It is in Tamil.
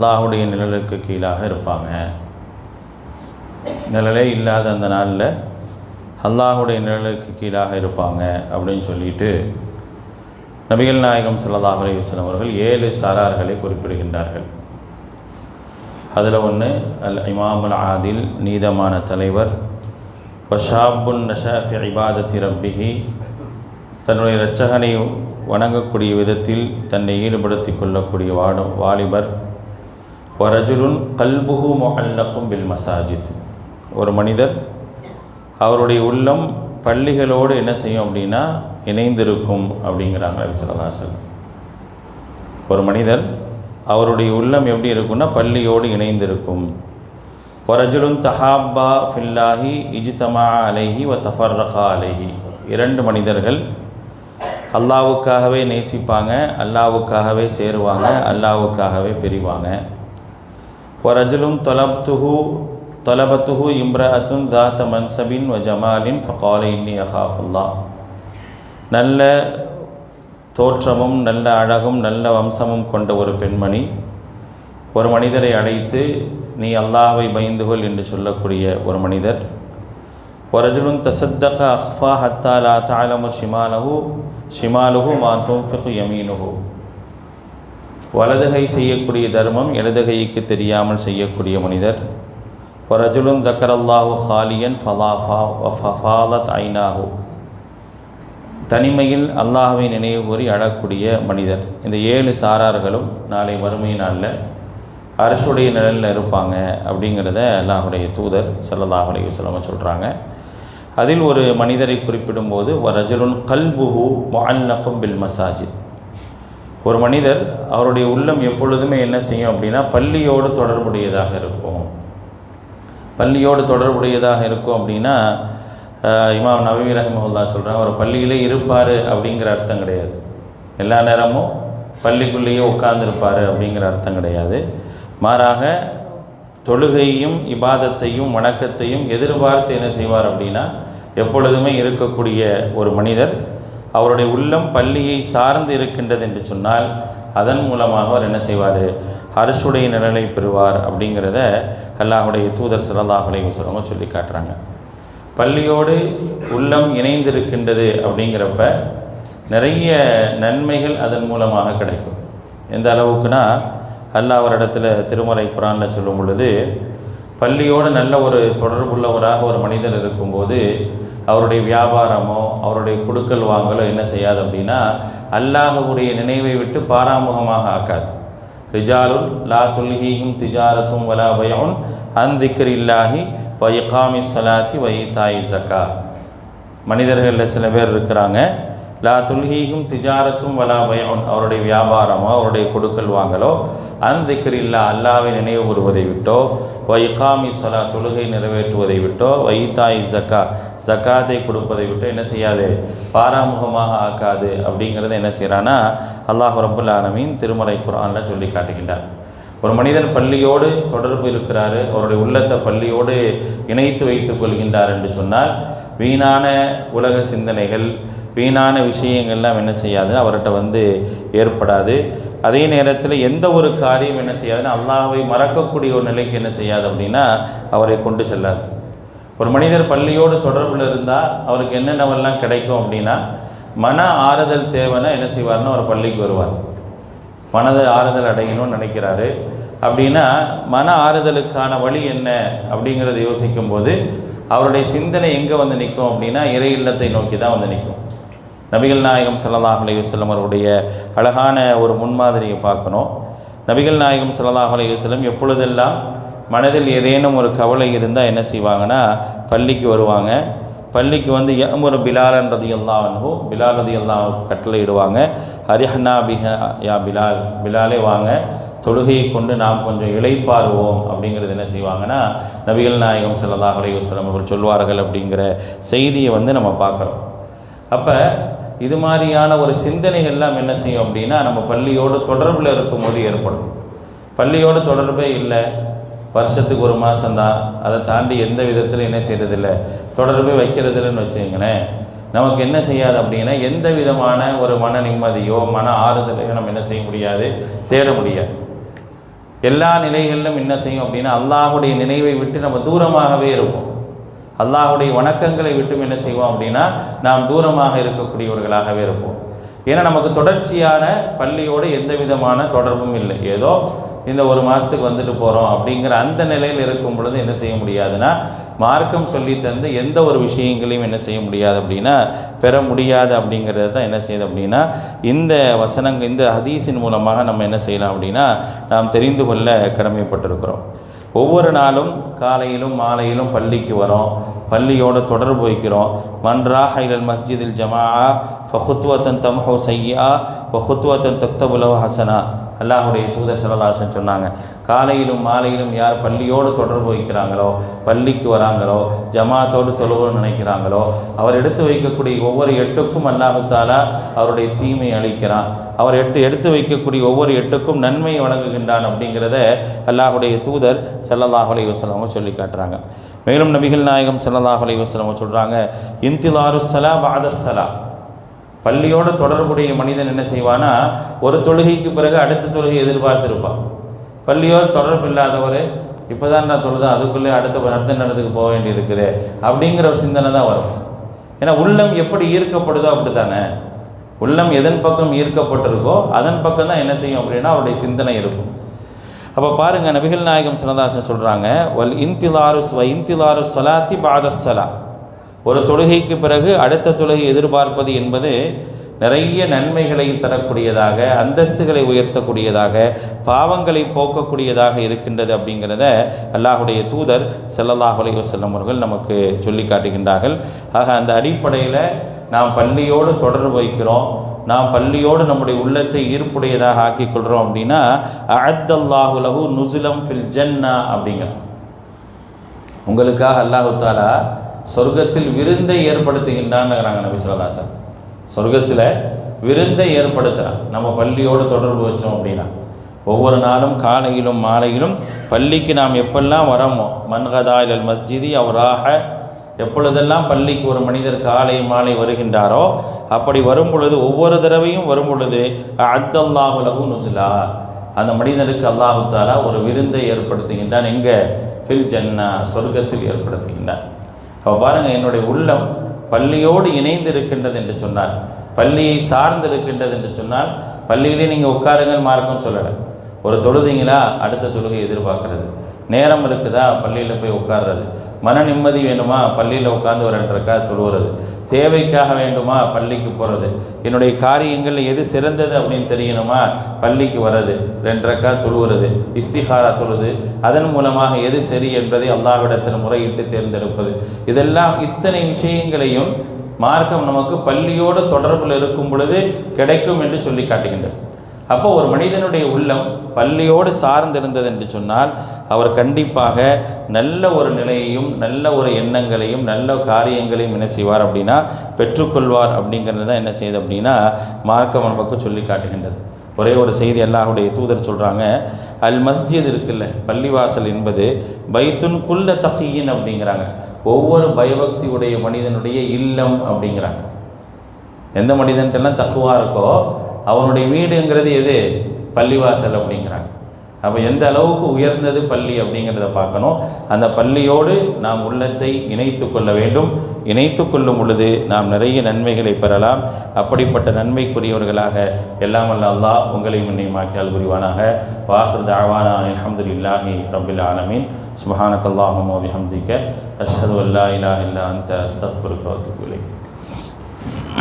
அல்லாஹுடைய நிழலுக்கு கீழாக இருப்பாங்க. நிழலே இல்லாத அந்த நாளில் அல்லாஹுடைய நிழலுக்கு கீழாக இருப்பாங்க அப்படின்னு சொல்லிட்டு நபிகள் நாயகம் சல்லாஹ் அலைஹி அவர்கள் ஏழு சாரார்களை குறிப்பிடுகின்றார்கள். அதில் ஒன்று அல் இமாமுல் ஆதில் நீதமான தலைவர் வஷாபுன் நஷாஃபி இபாதத்தி ரப்பிஹி தன்னுடைய இரட்சகனை வணங்கக்கூடிய விதத்தில் தன்னை ஈடுபடுத்தி கொள்ளக்கூடிய வாடும் வாலிபர் வரஜுலுன் கல்புகு மொஹல்லக்கும் பில் மசாஜித். ஒரு மனிதர் அவருடைய உள்ளம் பள்ளிகளோடு என்ன செய்யும் அப்படின்னா இணைந்திருக்கும் அப்படிங்கிறாங்க நபி ஒரு மனிதர் அவருடைய உள்ளம் எப்படி இருக்கும்னா பள்ளியோடு இணைந்திருக்கும். ஒரஜுலுன் தஹாப்பா ஃபில்லாஹி இஜ்தமா அலைஹி வ தஃபர்ரகா அலைஹி. இரண்டு மனிதர்கள் அல்லாவுக்காகவே நேசிப்பாங்க அல்லாவுக்காகவே சேருவாங்க அல்லாவுக்காகவே பிரிவாங்க. வரஜுலும் طلبته தொலபத்துஹு امرأة தாத்த மன்சபின் வ ஜமாலின் إني أخاف அஹாஃபுல்லா நல்ல தோற்றமும் நல்ல அழகும் நல்ல வம்சமும் கொண்ட ஒரு பெண்மணி ஒரு மனிதரை அழைத்து நீ அல்லாஹை பயந்துகொள் என்று சொல்லக்கூடிய ஒரு மனிதர். வரஜுலுன் தசத்தக அஹ்ஃபா ஹத்தாலா தாலமு ஷிமாலஹு ஷிமாலுஹு மா ஃபிகு யமீனுஹு வலதுகை செய்யக்கூடிய தர்மம் இடதுகைக்கு தெரியாமல் செய்யக்கூடிய மனிதர். வரஜுலுன் தக்கரல்லாஹு ஹாலியன் ஃபலாஃபா ஃபஃபாலத் ஐனாஹு. தனிமையில் அல்லாஹவை நினைவு கூறி அழக்கூடிய மனிதர். இந்த ஏழு சாரார்களும் நாளை வறுமை நாளில் அரசுடைய நிழலில் இருப்பாங்க அப்படிங்கிறத அல்லாஹுடைய தூதர் ஸல்லல்லாஹு அலைஹி சொல்கிறாங்க அதில் ஒரு மனிதரை குறிப்பிடும்போது வரஜலுன் கல்புஹு முஅல்லகும் பில் மசாஜித். ஒரு மனிதர் அவருடைய உள்ளம் எப்பொழுதுமே என்ன செய்யும் அப்படின்னா பள்ளியோடு தொடர்புடையதாக இருக்கும். பள்ளியோடு தொடர்புடையதாக இருக்கும் அப்படின்னா இமாம் நவீ ரஹிமஹுல்லா சொல்கிறாங்க அவர் பள்ளியிலே இருப்பார் அப்படிங்கிற அர்த்தம் கிடையாது. எல்லா நேரமும் பள்ளிக்குள்ளேயே உட்கார்ந்துருப்பார் அப்படிங்கிற அர்த்தம் கிடையாது. மாறாக தொழுகையும் இபாதத்தையும் வணக்கத்தையும் எதிர்பார்த்து என்ன செய்வார் அப்படின்னா எப்பொழுதுமே இருக்கக்கூடிய ஒரு மனிதர் அவருடைய உள்ளம் பள்ளியை சார்ந்து இருக்கின்றது என்று சொன்னால் அதன் மூலமாக அவர் என்ன செய்வார்? அரசுடைய நிழலை பெறுவார் அப்படிங்கிறத அல்லாஹுடைய தூதர் ஸல்லல்லாஹு அலைஹி சொல்லி காட்டுறாங்க. பள்ளியோடு உள்ளம் இணைந்திருக்கின்றது அப்படிங்கிறப்ப நிறைய நன்மைகள் அதன் மூலமாக கிடைக்கும். எந்த அளவுக்குனா அல்லாஹ் ஒரு இடத்துல திருமலை குரானில் சொல்லும் பொழுது பள்ளியோடு நல்ல ஒரு தொடர்புள்ளவராக ஒரு மனிதர் இருக்கும்போது அவருடைய வியாபாரமோ அவருடைய குடுக்கல் வாங்கலோ என்ன செய்யாது அப்படின்னா அல்லாஹுடைய நினைவை விட்டு பாராமுகமாக ஆக்காது. ரிஜாலுல் லா துல்ஹீஹும் திஜாரத்தும் வலா பயோன் அந்திக்கர் இல்லாஹி வயகாமி சலாத்தி வயிதாய் ஜக்கா. மனிதர்களில் சில பேர் இருக்கிறாங்க. லா துல்ஹீகும் திஜாரத்தும் வலா பயன் அவருடைய வியாபாரமோ அவருடைய கொடுக்கல் வாங்கலோ அந்திக்கர் இல்லா அல்லாவை நினைவு கூறுவதை விட்டோ வைகாமி சலா தொழுகை நிறைவேற்றுவதை விட்டோ வைத்தாய் ஜக்கா ஜக்காத்தை கொடுப்பதை விட்டோ என்ன செய்யாது? பாராமுகமாக ஆக்காது அப்படிங்கிறத என்ன செய்கிறான்னா அல்லாஹ் ரபுல் ஆலமின் திருமறை குரானில் சொல்லி காட்டுகின்றார். ஒரு மனிதன் பள்ளியோடு தொடர்பு இருக்கிறாரு அவருடைய உள்ளத்தை பள்ளியோடு இணைத்து வைத்துக் கொள்கின்றார் என்று சொன்னால் வீணான உலக சிந்தனைகள் வீணான விஷயங்கள்லாம் என்ன செய்யாது அவர்கிட்ட வந்து ஏற்படாது. அதே நேரத்தில் எந்த ஒரு காரியம் என்ன செய்யாதுன்னு அல்லாவை மறக்கக்கூடிய ஒரு நிலைக்கு என்ன செய்யாது அப்படின்னா அவரை கொண்டு செல்லாது. ஒரு மனிதர் பள்ளியோடு தொடர்பில் இருந்தால் அவருக்கு என்னென்னவெல்லாம் கிடைக்கும் அப்படின்னா மன ஆறுதல் தேவைன்னா என்ன செய்வார்னா அவர் பள்ளிக்கு வருவார். மனதை ஆறுதல் அடையணும்னு நினைக்கிறாரு. அப்படின்னா மன ஆறுதலுக்கான வழி என்ன அப்படிங்கிறத யோசிக்கும்போது அவருடைய சிந்தனை எங்கே வந்து நிற்கும் அப்படின்னா இறை இல்லத்தை நோக்கி தான் வந்து நிற்கும் நபிகள் நாயகம் ஸல்லல்லாஹு அலைஹி அவருடைய அழகான ஒரு முன்மாதிரியை பார்க்கணும். நபிகள் நாயகம் ஸல்லல்லாஹு அலைஹி எப்பொழுதெல்லாம் மனதில் ஏதேனும் ஒரு கவலை இருந்தால் என்ன செய்வாங்கன்னா பள்ளிக்கு வருவாங்க. பள்ளிக்கு வந்து ஒரு பிலால் ரதி அல்லாஹு பிலால் ரதி அல்லாஹ் கட்டளை இடுவாங்க ஹரிஹன்னா யா பிலால் பிலாலே வாங்க. தொழுகையை கொண்டு நாம் கொஞ்சம் இழைப்பாருவோம் அப்படிங்கிறது என்ன செய்வாங்கன்னா நபிகள் நாயகம் ஸல்லல்லாஹு அலைஹி அவர்கள் சொல்வார்கள் அப்படிங்கிற செய்தியை வந்து நம்ம பார்க்குறோம். அப்போ இது மாதிரியான ஒரு சிந்தனைகள்லாம் என்ன செய்யும் அப்படின்னா நம்ம பள்ளியோடு தொடர்பில் இருக்கும்போது ஏற்படும். பள்ளியோடு தொடர்பே இல்லை. வருஷத்துக்கு ஒரு மாதம்தான் அதை தாண்டி எந்த விதத்தில் என்ன செய்கிறதில்ல தொடர்பே வைக்கிறதில்லன்னு வச்சுங்களேன் நமக்கு என்ன செய்யாது அப்படின்னா எந்த விதமான ஒரு மன நிம்மதியோ மன ஆறுதலையோ நம்ம என்ன செய்ய முடியாது தேட முடியாது. எல்லா நிலைகளிலும் என்ன செய்யும் அப்படின்னா அல்லாஹுடைய நினைவை விட்டு நம்ம தூரமாகவே இருப்போம். அல்லாஹுடைய வணக்கங்களை விட்டும் என்ன செய்வோம் அப்படின்னா நாம் தூரமாக இருக்கக்கூடியவர்களாகவே இருப்போம். ஏன்னா நமக்கு தொடர்ச்சியான பள்ளியோடு எந்த விதமான தொடர்பும் இல்லை. ஏதோ இந்த ஒரு மாதத்துக்கு வந்துட்டு போகிறோம் அப்படிங்கிற அந்த நிலையில் இருக்கும் பொழுது என்ன செய்ய முடியாதுன்னா மார்க்கம் சொல்லி தந்து எந்த ஒரு விஷயங்களையும் என்ன செய்ய முடியாது அப்படின்னா பெற முடியாது அப்படிங்கிறது தான் என்ன செய்யுது அப்படின்னா இந்த வசனங்கள் இந்த ஹதீஸின் மூலமாக நம்ம என்ன செய்யலாம் அப்படின்னா நாம் தெரிந்து கொள்ள கடமைப்பட்டிருக்கிறோம். ஒவ்வொரு நாளும் காலையிலும் மாலையிலும் பள்ளிக்கு வரோம். பள்ளியோடு தொடர்பு வைக்கிறோம். மன்றா ஹைலல் மஸ்ஜிதில் ஜமாஆ ஃபஹுத்வத்தன் தம்ஹோ சையா ஃபஹுத்வத்தன் தக்தபுலவ ஹசனா. அல்லாஹுடைய தூதர் சிவதாசன் சொன்னாங்க காலையிலும் மாலையிலும் யார் பள்ளியோடு தொடர்பு வைக்கிறாங்களோ பள்ளிக்கு வராங்களோ ஜமாத்தோடு தொழுவோடு நினைக்கிறாங்களோ அவர் எடுத்து வைக்கக்கூடிய ஒவ்வொரு எட்டுக்கும் அல்லாஹுத்தாலா அவருடைய தீமை அளிக்கிறான். அவர் எட்டு எடுத்து வைக்கக்கூடிய ஒவ்வொரு எட்டுக்கும் நன்மையை வழங்குகின்றான் அப்படிங்கிறத அல்லாஹுடைய தூதர் சல்லல்லாஹ் வசலவங்க சொல்லி காட்டுறாங்க. மேலும் நபிகள் நாயகம் சல்லல்லாஹ் வசலவங்க சொல்கிறாங்க இன்திலாரு சலா பாதசலா பள்ளியோடு தொடர்புடைய மனிதன் என்ன செய்வானா ஒரு தொழுகைக்கு பிறகு அடுத்த தொழுகை எதிர்பார்த்துருப்பான். பள்ளியோடு தொடர்பு இல்லாதவர் இப்போ தான் நான் தொழுதா அதுக்குள்ளே அடுத்த அடுத்த நேரத்துக்கு போக வேண்டியிருக்குது அப்படிங்கிற ஒரு சிந்தனை தான் வரும். ஏன்னா உள்ளம் எப்படி ஈர்க்கப்படுதோ அப்படி தானே உள்ளம் எதன் பக்கம் ஈர்க்கப்பட்டிருக்கோ அதன் பக்கம் தான் என்ன செய்யும் அப்படின்னா அவருடைய சிந்தனை இருக்கும். அப்போ பாருங்கள் நபிகள் நாயகம் சினதாசன் சொல்கிறாங்க வல் இன்திலாரு வ இன்திலாரு சலாத்தி பாதசலா ஒரு தொழுகைக்கு பிறகு அடுத்த தொழுகை எதிர்பார்ப்பது என்பது நிறைய நன்மைகளை தரக்கூடியதாக அந்தஸ்துகளை உயர்த்தக்கூடியதாக பாவங்களை போக்கக்கூடியதாக இருக்கின்றது அப்படிங்கிறத அல்லாஹுடைய தூதர் ஸல்லல்லாஹு அலைஹி அவர்கள் நமக்கு சொல்லி காட்டுகின்றார்கள். ஆக அந்த அடிப்படையில் நாம் பள்ளியோடு தொடர்பு வைக்கிறோம். நாம் பள்ளியோடு நம்முடைய உள்ளத்தை ஈர்ப்புடையதாக ஆக்கிக்கொள்கிறோம் அப்படின்னா அஅத்தல்லாஹு நுசுலம் ஃபில் ஜன்னா அப்படிங்கிறோம் உங்களுக்காக அல்லாஹு தாலா சொர்க்கத்தில் விருந்தை ஏற்படுத்துகின்றான்ங்கிறாங்க நபி சொல்லதாசன் சொர்க்கத்தில் விருந்தை ஏற்படுத்துகிறான் நம்ம பள்ளியோடு தொடர்பு வச்சோம் அப்படின்னா. ஒவ்வொரு நாளும் காலையிலும் மாலையிலும் பள்ளிக்கு நாம் எப்பெல்லாம் வரமோ மன்கதா இலல் மஸ்ஜிதி அவராக எப்பொழுதெல்லாம் பள்ளிக்கு ஒரு மனிதர் காலை மாலை வருகின்றாரோ அப்படி வரும் பொழுது ஒவ்வொரு தடவையும் வரும் பொழுது அத்தல்லாஹுலகு நுசிலா அந்த மனிதனுக்கு அல்லாஹு தாலா ஒரு விருந்தை ஏற்படுத்துகின்றான். எங்கே? ஃபில் ஜன்னா சொர்க்கத்தில் ஏற்படுத்துகின்றான். இப்போ பாருங்கள் என்னுடைய உள்ளம் பள்ளியோடு இணைந்து இருக்கின்றது என்று சொன்னால் பள்ளியை சார்ந்து இருக்கின்றது என்று சொன்னால் பள்ளியிலே நீங்கள் உட்காருங்கள் மார்க்கம் சொல்லலை. ஒரு தொழுதிங்களா? அடுத்த தொழுகை எதிர்பார்க்கறது. நேரம் இருக்குதா? பள்ளியில் போய் உட்கார்றது. மன நிம்மதி வேணுமா பள்ளியில் உட்காந்து ஒரு ரெண்டரைக்கா தொழுவுறது. தேவைக்காக வேண்டுமா? பள்ளிக்கு போகிறது என்னுடைய காரியங்கள் எது சிறந்தது அப்படின்னு தெரியணுமா? பள்ளிக்கு வர்றது. ரெண்டரைக்கா தொழுவுறது. இஸ்திகாரா தொழுது. அதன் மூலமாக எது சரி என்பதை அல்லாவிடத்தில் முறையிட்டு தேர்ந்தெடுப்பது. இதெல்லாம் இத்தனை விஷயங்களையும் மார்க்கம் நமக்கு பள்ளியோடு தொடர்பில் இருக்கும் பொழுது கிடைக்கும் என்று சொல்லி காட்டுகின்றது அப்போ ஒரு மனிதனுடைய உள்ளம் பள்ளியோடு சார்ந்திருந்தது என்று சொன்னால் அவர் கண்டிப்பாக நல்ல ஒரு நிலையையும் நல்ல ஒரு எண்ணங்களையும் நல்ல காரியங்களையும் என்ன செய்வார் அப்படின்னா பெற்றுக்கொள்வார் அப்படிங்கிறது தான் என்ன செய்யுது அப்படின்னா மார்க்கம் நமக்கு சொல்லி காட்டுகின்றது. ஒரே ஒரு செய்தி அல்லாஹுடைய தூதர் சொல்கிறாங்க அல் மஸ்ஜித் இருக்குல்ல பள்ளிவாசல் என்பது பைத்துன் குல்ல தகியின் அப்படிங்கிறாங்க. ஒவ்வொரு பயபக்தி உடைய மனிதனுடைய இல்லம் அப்படிங்கிறாங்க. எந்த மனிதன்ட்டெல்லாம் தக்குவா இருக்கோ அவனுடைய வீடுங்கிறது எது? பள்ளிவாசல் அப்படிங்கிறாங்க. அப்போ எந்த அளவுக்கு உயர்ந்தது பள்ளி அப்படிங்கிறத பார்க்கணும். அந்த பள்ளியோடு நாம் உள்ளத்தை இணைத்து கொள்ள வேண்டும். இணைத்து கொள்ளும் பொழுது நாம் நிறைய நன்மைகளை பெறலாம். அப்படிப்பட்ட நன்மைக்குரியவர்களாக எல்லாம் வல்ல உங்களையும் என்னையும் ஆக்கியால் புரிவானாக. வாஹர் தாவானா அலமதுல்லாஹி ரபில் ஆலமீன். சுபஹானக்கல்லாஹும் அபிஹம்திக்க அஷ்ஹது அல்லா இலாஹ இல்லா அந்த அஸ்தக்ஃபிருக்க வத்துக்குலை